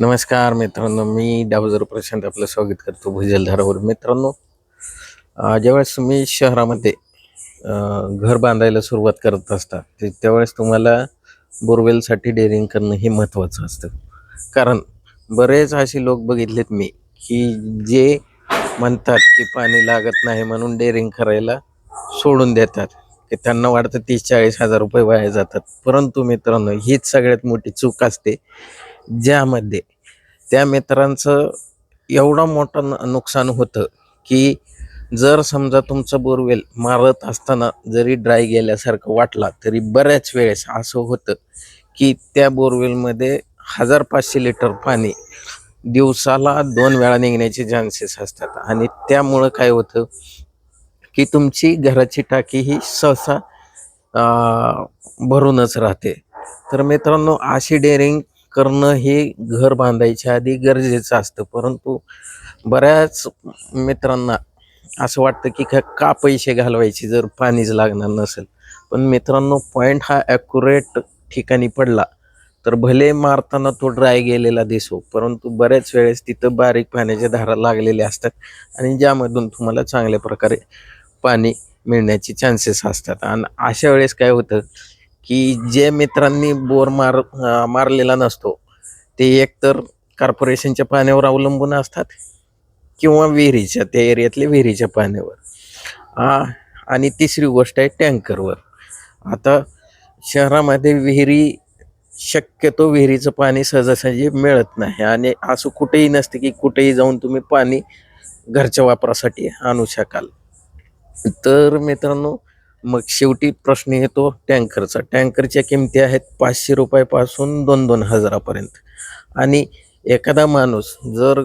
नमस्कार मित्रांनो मी डावजर प्रशांत आपलं स्वागत करतो भुजलधारावर मित्रांनो ज्यावेळेस तुम्ही शहरामध्ये घर बांधायला सुरुवात करत असता ते त्यावेळेस तुम्हाला बोरवेलसाठी डेअरिंग करणं हे महत्त्वाचं असतं. कारण बरेच असे लोक बघितलेत मी की जे म्हणतात की पाणी लागत नाही म्हणून डेअरिंग करायला सोडून देतात की त्यांना वाटतं तीस चाळीस हजार रुपये वाया जातात. परंतु मित्रांनो हीच सगळ्यात मोठी चूक असते ज्यामध्ये त्या मित्रांचं एवढं मोठं न- नुकसान होतं की जर समजा तुमचं बोरवेल मारत असताना जरी ड्राय गेल्यासारखं वाटला तरी बऱ्याच वेळेस असं होतं की त्या बोरवेलमध्ये हजार पाचशे लिटर पाणी दिवसाला दोन वेळा निघण्याचे चान्सेस असतात. आणि त्यामुळं काय होतं की तुमची घराची टाकी ही सहसा भरूनच राहते. तर मित्रांनो अशी डेअरिंग करणं हे घर बांधायच्या आधी गरजेचं असतं. परंतु बऱ्याच मित्रांना असं वाटतं की का का पैसे घालवायचे जर पाणीच लागणार नसेल. पण मित्रांनो पॉईंट हा ॲक्युरेट ठिकाणी पडला तर भले मारताना तो ड्राय गेलेला दिसो परंतु बऱ्याच वेळेस तिथं बारीक पाण्याच्या धारा लागलेल्या असतात आणि ज्यामधून तुम्हाला चांगल्या प्रकारे पाणी मिळण्याचे चान्सेस असतात. आणि अशा वेळेस काय होतं की जे मित्रांनी बोर मार अं, मारलेला नसतो ते एकतर कॉर्पोरेशनच्या पाण्यावर अवलंबून असतात किंवा विहिरीच्या त्या एरियातल्या विहिरीच्या पाण्यावर. आ, आणि तिसरी गोष्ट आहे टँकरवर. आता शहरामध्ये विहिरी शक्यतो विहिरीचं पाणी सहजासहजी मिळत नाही आणि असं कुठेही नसतं की कुठेही जाऊन तुम्ही पाणी घरच्या वापरासाठी आणू शकाल. तर मित्रांनो मग शेवटी प्रश्न येतो टँकरचा. टँकरच्या किमती आहेत पाचशे रुपयापासून दोन दोन हजारापर्यंत. आणि एखादा माणूस जर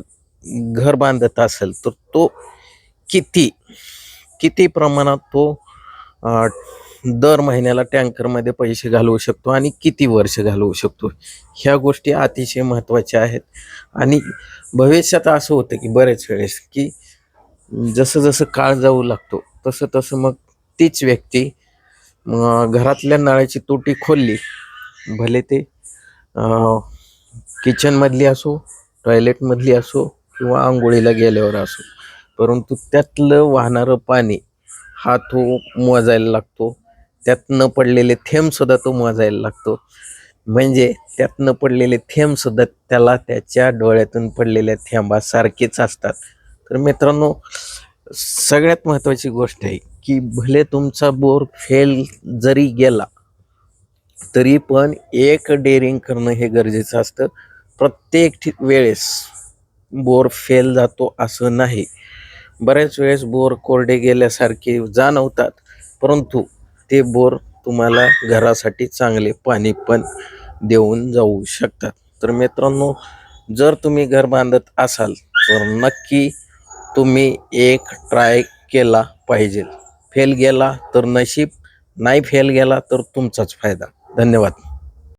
घर बांधत असेल तर तो किती किती प्रमाणात तो दर महिन्याला टँकरमध्ये पैसे घालवू शकतो आणि किती वर्ष घालवू शकतो? ह्या गोष्टी अतिशय महत्त्वाच्या आहेत. आणि भविष्यात असं होतं की बरेच वेळेस की जसं जसं काळ जाऊ लागतो तसं तसं मग तीच व्यक्ती. घरातल्या नळाची तुटी खोलली. भले ते किचनमधली असो टॉयलेटमधली असो किंवा आंघोळीला गेल्यावर असो. परंतु त्यातलं वाहणारं पाणी हा तो मोजायला लागतो. त्यातनं पडलेले थेंबसुद्धा तो मोजायला लागतो. म्हणजे त्यातनं पडलेले थेंबसुद्धा त्याला त्याच्या डोळ्यातून पडलेल्या थेंबासारखेच असतात. तर मित्रांनो सगळ्यात महत्त्वाची गोष्ट आहे की भले तुमचा बोर फेल जरी गेला तरी पण एक डेअरिंग करणं हे गरजेचं असतं. प्रत्येक ठिक वेळेस बोर फेल जातो असं नाही. बऱ्याच वेळेस बोर कोरडे गेल्यासारखे जाणवतात परंतु ते बोर तुम्हाला घरासाठी चांगले पाणी पण देऊन जाऊ शकतात. तर मित्रांनो जर तुम्ही घर बांधत असाल तर नक्की तुम्ही एक ट्राय केला पाहिजे. फेल गेला तर नशीब नाही फेल गेला तर तुमचाच फायदा. धन्यवाद.